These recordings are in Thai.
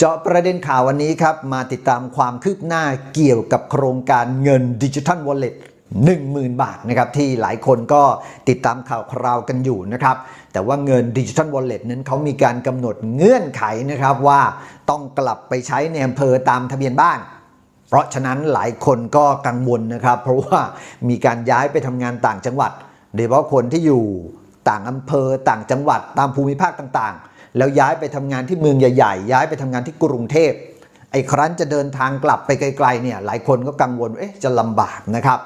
เจาะประเด็นข่าววันนี้ครับ มาติดตามความคืบหน้าเกี่ยวกับโครงการเงินดิจิทัลวอลเล็ต10,000 บาทนะครับที่หลายคนก็ติดตามข่าวคราวกันอยู่นะครับ แต่ว่าเงินดิจิทัลวอลเล็ตนั้นเขามีการกำหนดเงื่อนไขนะครับว่าต้องกลับไปใช้ในอำเภอตามทะเบียนบ้าน เพราะฉะนั้นหลายคนก็กังวลนะครับ เพราะว่ามีการย้ายไปทำงานต่างจังหวัดโดยเฉพาะคนที่อยู่ต่างอำเภอต่างจังหวัดตามภูมิภาคต่างๆ แล้วย้ายไปทำงานที่เมืองใหญ่ ๆ ย้ายไปทำงานที่กรุงเทพไอ้ครั้นจะเดินทางกลับไปไกลๆเนี่ยหลายคนก็กังวลเอ๊ะจะลำบากนะครับ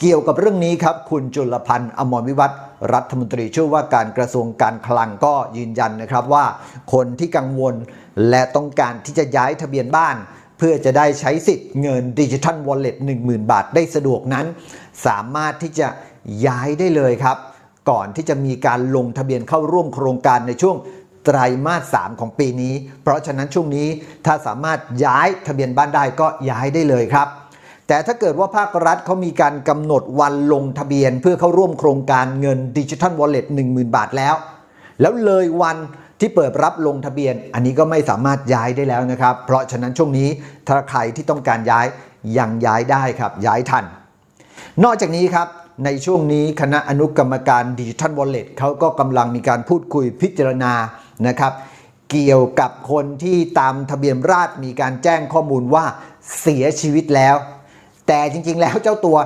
เกี่ยวกับเรื่องนี้ครับคุณจุลพันธ์อมรวิวัฒน์รัฐมนตรีช่วยว่าการกระทรวงการคลังก็ยืนยันนะครับว่าคนที่กังวลและต้องการที่จะย้ายทะเบียนบ้าน เพื่อจะได้ใช้สิทธิ์เงินดิจิทัลวอลเล็ต10,000 บาทได้สะดวกนั้น สามารถที่จะย้ายได้เลยครับ ก่อนที่จะมีการลงทะเบียนเข้าร่วมโครงการในช่วง ไตรมาส 3 ของปีนี้ เพราะฉะนั้นช่วงนี้ถ้าสามารถย้ายทะเบียนบ้านได้ก็ย้ายได้เลยครับแต่ถ้าเกิดว่าภาครัฐเขามีการกำหนดวันลงทะเบียน เพื่อเข้าร่วมโครงการเงินดิจิทัลวอลเล็ต10,000 บาทแล้ว แล้วเลยวันที่เปิดรับลงทะเบียน อันนี้ก็ไม่สามารถย้ายได้แล้วนะครับ เพราะฉะนั้นช่วงนี้ถ้าใครที่ต้องการย้ายยังย้ายได้ครับ ย้ายทัน นอกจากนี้ครับในช่วงนี้คณะอนุกรรมการดิจิทัลวอลเล็ตเขาก็กำลังมีการพูดคุยพิจารณา นะครับ เกี่ยวกับคนที่ตามทะเบียนราษฎรมีการแจ้งข้อมูลว่าเสียชีวิตแล้ว แต่จริงๆแล้วเจ้าตัว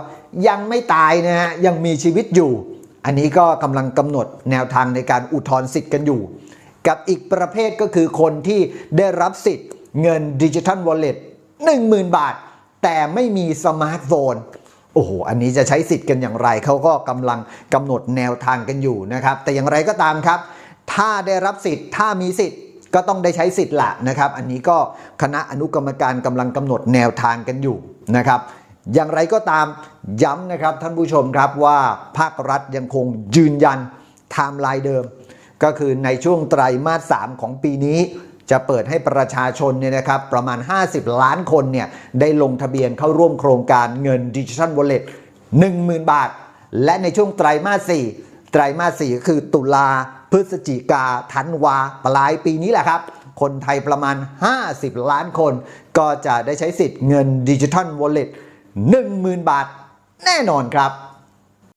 ยังไม่ตายนะฮะยังมีชีวิตอยู่ อันนี้ก็กำลังกำหนดแนวทางในการอุทธรณ์สิทธิ์กันอยู่ กับอีกประเภทก็คือคนที่ได้รับสิทธิ์เงินดิจิทัลวอลเล็ต10,000บาท แต่ไม่มีสมาร์ทโฟนโอ้โห อันนี้จะใช้สิทธิ์กันอย่างไร เขาก็กำลังกำหนดแนวทางกันอยู่นะครับ แต่อย่างไรก็ตามครับ ถ้าได้รับสิทธิ์ ถ้ามีสิทธิ์ก็ต้องได้ใช้สิทธิ์ละนะครับ อันนี้ก็คณะอนุกรรมการกำลังกำหนดแนวทางกันอยู่นะครับ อย่างไรก็ตามย้ำนะครับท่านผู้ชมครับว่าภาครัฐยังคงยืนยันไทม์ไลน์เดิม ก็คือในช่วงไตรมาส 3 ของปีนี้ จะเปิดให้ประชาชนเนี่ยนะครับประมาณ 50 ล้านคนเนี่ยได้ลงทะเบียนเข้าร่วมโครงการเงินดิจิทัลวอลเล็ต10,000 บาท และในช่วงไตรมาส 4 ไตรมาส4ก็คือตุลาพฤศจิกาธันวาปลายปีนี้แหละครับ คนไทยประมาณ 50 ล้านคน ก็จะได้ใช้สิทธิ์เงินดิจิทัลวอลเล็ต10,000 บาทแน่นอนครับ